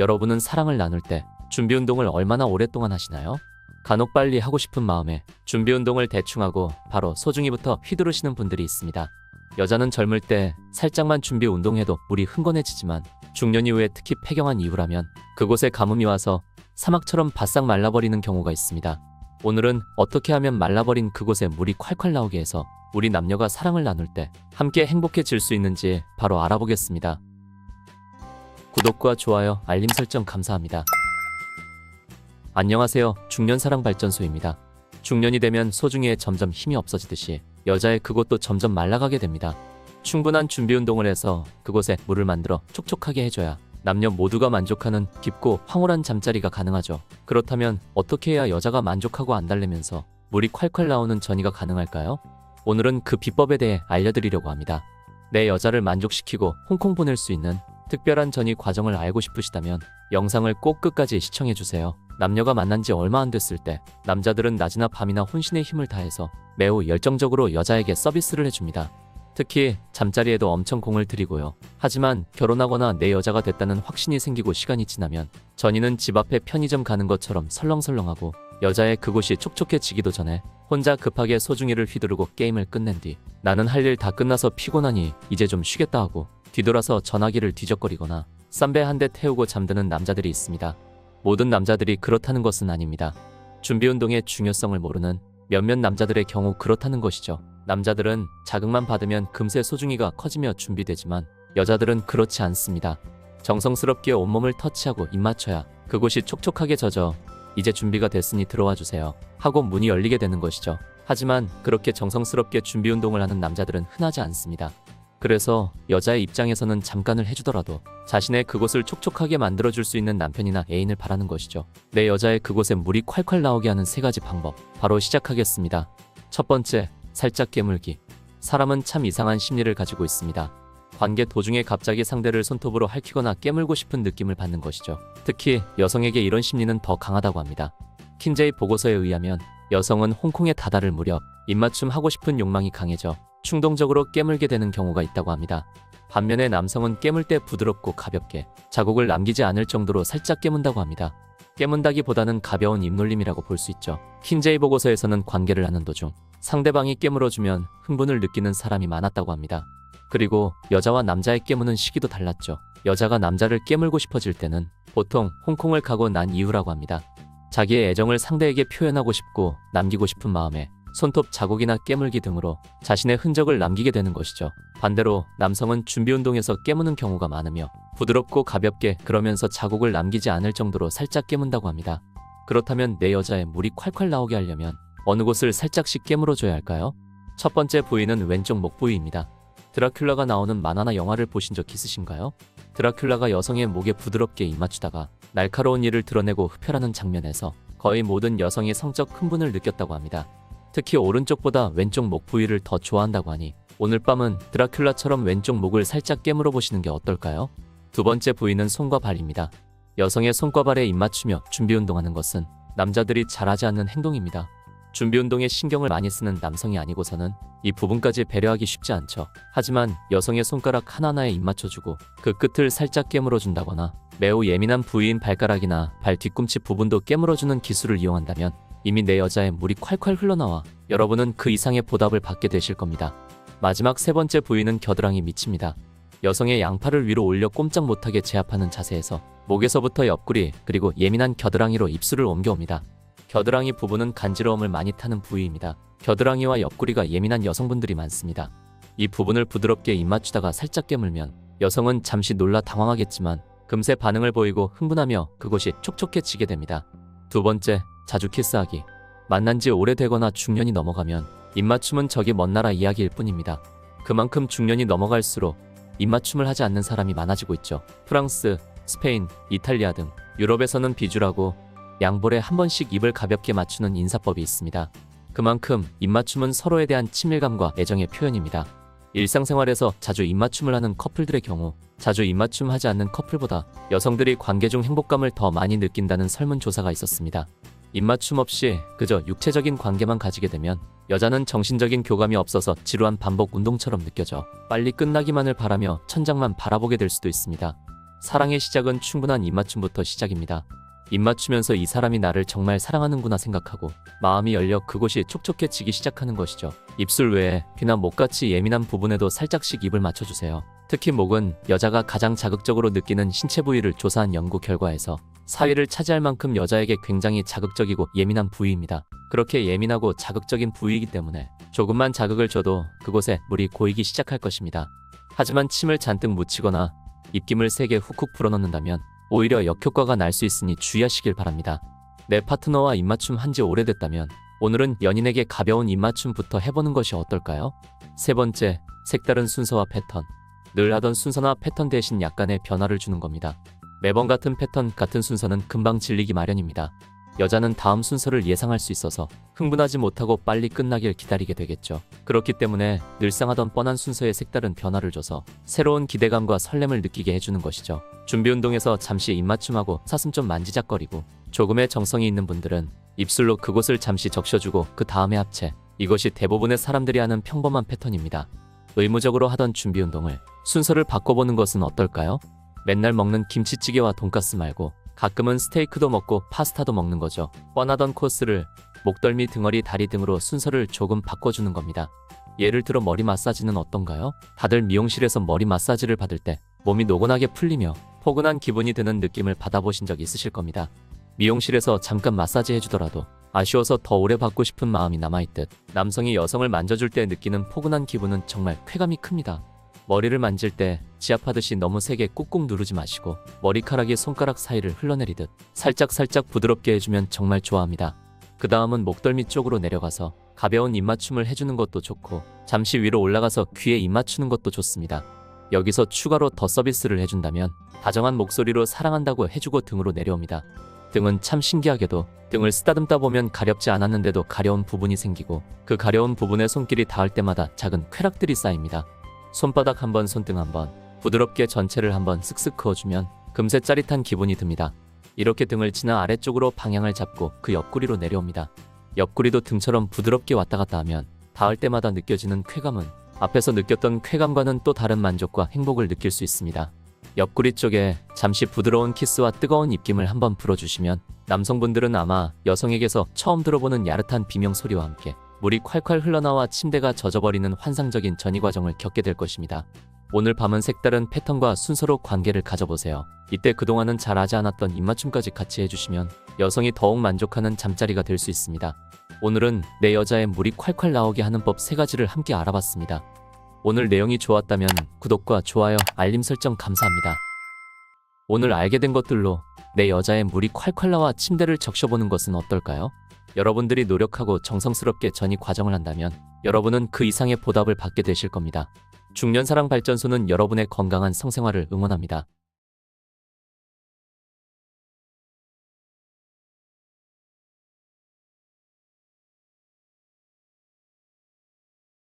여러분은 사랑을 나눌 때 준비 운동을 얼마나 오랫동안 하시나요? 간혹 빨리 하고 싶은 마음에 준비 운동을 대충 하고 바로 소중히부터 휘두르시는 분들이 있습니다. 여자는 젊을 때 살짝만 준비 운동해도 물이 흥건해지지만 중년 이후에 특히 폐경한 이후라면 그곳에 가뭄이 와서 사막처럼 바싹 말라버리는 경우가 있습니다. 오늘은 어떻게 하면 말라버린 그곳에 물이 콸콸 나오게 해서 우리 남녀가 사랑을 나눌 때 함께 행복해질 수 있는지 바로 알아보겠습니다. 구독과 좋아요, 알림 설정 감사합니다. 안녕하세요. 중년사랑발전소입니다. 중년이 되면 소중이에 점점 힘이 없어지듯이 여자의 그곳도 점점 말라가게 됩니다. 충분한 준비 운동을 해서 그곳에 물을 만들어 촉촉하게 해줘야 남녀 모두가 만족하는 깊고 황홀한 잠자리가 가능하죠. 그렇다면 어떻게 해야 여자가 만족하고 안 달래면서 물이 콸콸 나오는 전이가 가능할까요? 오늘은 그 비법에 대해 알려드리려고 합니다. 내 여자를 만족시키고 홍콩 보낼 수 있는 특별한 전이 과정을 알고 싶으시다면 영상을 꼭 끝까지 시청해주세요. 남녀가 만난 지 얼마 안 됐을 때 남자들은 낮이나 밤이나 혼신의 힘을 다해서 매우 열정적으로 여자에게 서비스를 해줍니다. 특히 잠자리에도 엄청 공을 들이고요. 하지만 결혼하거나 내 여자가 됐다는 확신이 생기고 시간이 지나면 전이는 집 앞에 편의점 가는 것처럼 설렁설렁하고 여자의 그곳이 촉촉해지기도 전에 혼자 급하게 소중이를 휘두르고 게임을 끝낸 뒤 나는 할 일 다 끝나서 피곤하니 이제 좀 쉬겠다 하고 뒤돌아서 전화기를 뒤적거리거나 쌈배 한 대 태우고 잠드는 남자들이 있습니다. 모든 남자들이 그렇다는 것은 아닙니다. 준비 운동의 중요성을 모르는 몇몇 남자들의 경우 그렇다는 것이죠. 남자들은 자극만 받으면 금세 소중이가 커지며 준비되지만 여자들은 그렇지 않습니다. 정성스럽게 온몸을 터치하고 입 맞춰야 그곳이 촉촉하게 젖어 이제 준비가 됐으니 들어와 주세요. 하고 문이 열리게 되는 것이죠. 하지만 그렇게 정성스럽게 준비 운동을 하는 남자들은 흔하지 않습니다. 그래서 여자의 입장에서는 잠깐을 해주더라도 자신의 그곳을 촉촉하게 만들어줄 수 있는 남편이나 애인을 바라는 것이죠. 내 여자의 그곳에 물이 콸콸 나오게 하는 세 가지 방법. 바로 시작하겠습니다. 첫 번째, 살짝 깨물기. 사람은 참 이상한 심리를 가지고 있습니다. 관계 도중에 갑자기 상대를 손톱으로 핥히거나 깨물고 싶은 느낌을 받는 것이죠. 특히 여성에게 이런 심리는 더 강하다고 합니다. 킨제이 보고서에 의하면 여성은 홍콩에 다다를 무렵 입맞춤 하고 싶은 욕망이 강해져 충동적으로 깨물게 되는 경우가 있다고 합니다. 반면에 남성은 깨물 때 부드럽고 가볍게 자국을 남기지 않을 정도로 살짝 깨문다고 합니다. 깨문다기보다는 가벼운 입놀림이라고 볼 수 있죠. 킨제이 보고서에서는 관계를 하는 도중 상대방이 깨물어주면 흥분을 느끼는 사람이 많았다고 합니다. 그리고 여자와 남자의 깨무는 시기도 달랐죠. 여자가 남자를 깨물고 싶어질 때는 보통 홍콩을 가고 난 이후라고 합니다. 자기의 애정을 상대에게 표현하고 싶고 남기고 싶은 마음에 손톱 자국이나 깨물기 등으로 자신의 흔적을 남기게 되는 것이죠. 반대로 남성은 준비 운동에서 깨무는 경우가 많으며 부드럽고 가볍게 그러면서 자국을 남기지 않을 정도로 살짝 깨문다고 합니다. 그렇다면 내 여자의 물이 콸콸 나오게 하려면 어느 곳을 살짝씩 깨물어줘야 할까요? 첫 번째 부위는 왼쪽 목 부위입니다. 드라큘라가 나오는 만화나 영화를 보신 적 있으신가요? 드라큘라가 여성의 목에 부드럽게 입맞추다가 날카로운 이를 드러내고 흡혈하는 장면에서 거의 모든 여성이 성적 흥분을 느꼈다고 합니다. 특히 오른쪽보다 왼쪽 목 부위를 더 좋아한다고 하니 오늘 밤은 드라큘라처럼 왼쪽 목을 살짝 깨물어 보시는 게 어떨까요? 두 번째 부위는 손과 발입니다. 여성의 손과 발에 입맞추며 준비 운동하는 것은 남자들이 잘하지 않는 행동입니다. 준비 운동에 신경을 많이 쓰는 남성이 아니고서는 이 부분까지 배려하기 쉽지 않죠. 하지만 여성의 손가락 하나하나에 입맞춰주고 그 끝을 살짝 깨물어준다거나 매우 예민한 부위인 발가락이나 발 뒤꿈치 부분도 깨물어주는 기술을 이용한다면 이미 내 여자의 물이 콸콸 흘러나와 여러분은 그 이상의 보답을 받게 되실 겁니다. 마지막 세 번째 부위는 겨드랑이 밑입니다. 여성의 양팔을 위로 올려 꼼짝 못하게 제압하는 자세에서 목에서부터 옆구리 그리고 예민한 겨드랑이로 입술을 옮겨옵니다. 겨드랑이 부분은 간지러움을 많이 타는 부위입니다. 겨드랑이와 옆구리가 예민한 여성분들이 많습니다. 이 부분을 부드럽게 입맞추다가 살짝 깨물면 여성은 잠시 놀라 당황하겠지만 금세 반응을 보이고 흥분하며 그곳이 촉촉해지게 됩니다. 두 번째, 자주 키스하기. 만난 지 오래되거나 중년이 넘어가면 입맞춤은 저기 먼 나라 이야기일 뿐입니다. 그만큼 중년이 넘어갈수록 입맞춤을 하지 않는 사람이 많아지고 있죠. 프랑스, 스페인, 이탈리아 등 유럽에서는 비주라고 양볼에 한 번씩 입을 가볍게 맞추는 인사법이 있습니다. 그만큼 입맞춤은 서로에 대한 친밀감과 애정의 표현입니다. 일상생활에서 자주 입맞춤을 하는 커플들의 경우 자주 입맞춤 하지 않는 커플보다 여성들이 관계 중 행복감을 더 많이 느낀다는 설문조사가 있었습니다. 입맞춤 없이 그저 육체적인 관계만 가지게 되면 여자는 정신적인 교감이 없어서 지루한 반복 운동처럼 느껴져 빨리 끝나기만을 바라며 천장만 바라보게 될 수도 있습니다. 사랑의 시작은 충분한 입맞춤부터 시작입니다. 입맞추면서 이 사람이 나를 정말 사랑하는구나 생각하고 마음이 열려 그곳이 촉촉해지기 시작하는 것이죠. 입술 외에 귀나 목같이 예민한 부분에도 살짝씩 입을 맞춰주세요. 특히 목은 여자가 가장 자극적으로 느끼는 신체 부위를 조사한 연구 결과에서 4위를 차지할 만큼 여자에게 굉장히 자극적이고 예민한 부위입니다. 그렇게 예민하고 자극적인 부위이기 때문에 조금만 자극을 줘도 그곳에 물이 고이기 시작할 것입니다. 하지만 침을 잔뜩 묻히거나 입김을 세게 훅훅 불어넣는다면 오히려 역효과가 날 수 있으니 주의하시길 바랍니다. 내 파트너와 입맞춤 한 지 오래됐다면 오늘은 연인에게 가벼운 입맞춤부터 해보는 것이 어떨까요? 세 번째, 색다른 순서와 패턴. 늘 하던 순서나 패턴 대신 약간의 변화를 주는 겁니다. 매번 같은 패턴, 같은 순서는 금방 질리기 마련입니다. 여자는 다음 순서를 예상할 수 있어서 흥분하지 못하고 빨리 끝나길 기다리게 되겠죠. 그렇기 때문에 늘상 하던 뻔한 순서에 색다른 변화를 줘서 새로운 기대감과 설렘을 느끼게 해주는 것이죠. 준비 운동에서 잠시 입맞춤하고 사슴 좀 만지작거리고 조금의 정성이 있는 분들은 입술로 그곳을 잠시 적셔주고 그 다음에 합체. 이것이 대부분의 사람들이 하는 평범한 패턴입니다. 의무적으로 하던 준비 운동을 순서를 바꿔보는 것은 어떨까요? 맨날 먹는 김치찌개와 돈가스 말고 가끔은 스테이크도 먹고 파스타도 먹는 거죠. 뻔하던 코스를 목덜미, 등허리, 다리 등으로 순서를 조금 바꿔주는 겁니다. 예를 들어 머리 마사지는 어떤가요? 다들 미용실에서 머리 마사지를 받을 때 몸이 노곤하게 풀리며 포근한 기분이 드는 느낌을 받아보신 적 있으실 겁니다. 미용실에서 잠깐 마사지 해주더라도 아쉬워서 더 오래 받고 싶은 마음이 남아있듯 남성이 여성을 만져줄 때 느끼는 포근한 기분은 정말 쾌감이 큽니다. 머리를 만질 때 지압하듯이 너무 세게 꾹꾹 누르지 마시고 머리카락이 손가락 사이를 흘러내리듯 살짝 살짝 부드럽게 해주면 정말 좋아합니다. 그 다음은 목덜미 쪽으로 내려가서 가벼운 입맞춤을 해주는 것도 좋고 잠시 위로 올라가서 귀에 입맞추는 것도 좋습니다. 여기서 추가로 더 서비스를 해준다면 다정한 목소리로 사랑한다고 해주고 등으로 내려옵니다. 등은 참 신기하게도 등을 쓰다듬다 보면 가렵지 않았는데도 가려운 부분이 생기고 그 가려운 부분에 손길이 닿을 때마다 작은 쾌락들이 쌓입니다. 손바닥 한 번, 손등 한 번, 부드럽게 전체를 한번 쓱쓱 그어주면 금세 짜릿한 기분이 듭니다. 이렇게 등을 지나 아래쪽으로 방향을 잡고 그 옆구리로 내려옵니다. 옆구리도 등처럼 부드럽게 왔다 갔다 하면 닿을 때마다 느껴지는 쾌감은 앞에서 느꼈던 쾌감과는 또 다른 만족과 행복을 느낄 수 있습니다. 옆구리 쪽에 잠시 부드러운 키스와 뜨거운 입김을 한번 불어주시면 남성분들은 아마 여성에게서 처음 들어보는 야릇한 비명 소리와 함께 물이 콸콸 흘러나와 침대가 젖어버리는 환상적인 전이 과정을 겪게 될 것입니다. 오늘 밤은 색다른 패턴과 순서로 관계를 가져보세요. 이때 그동안은 잘 하지 않았던 입맞춤까지 같이 해주시면 여성이 더욱 만족하는 잠자리가 될 수 있습니다. 오늘은 내 여자의 물이 콸콸 나오게 하는 법세 가지를 함께 알아봤습니다. 오늘 내용이 좋았다면 구독과 좋아요, 알림 설정 감사합니다. 오늘 알게 된 것들로 내 여자의 물이 콸콸 나와 침대를 적셔보는 것은 어떨까요? 여러분들이 노력하고 정성스럽게 전이 과정을 한다면 여러분은 그 이상의 보답을 받게 되실 겁니다. 중년사랑 발전소는 여러분의 건강한 성생활을 응원합니다.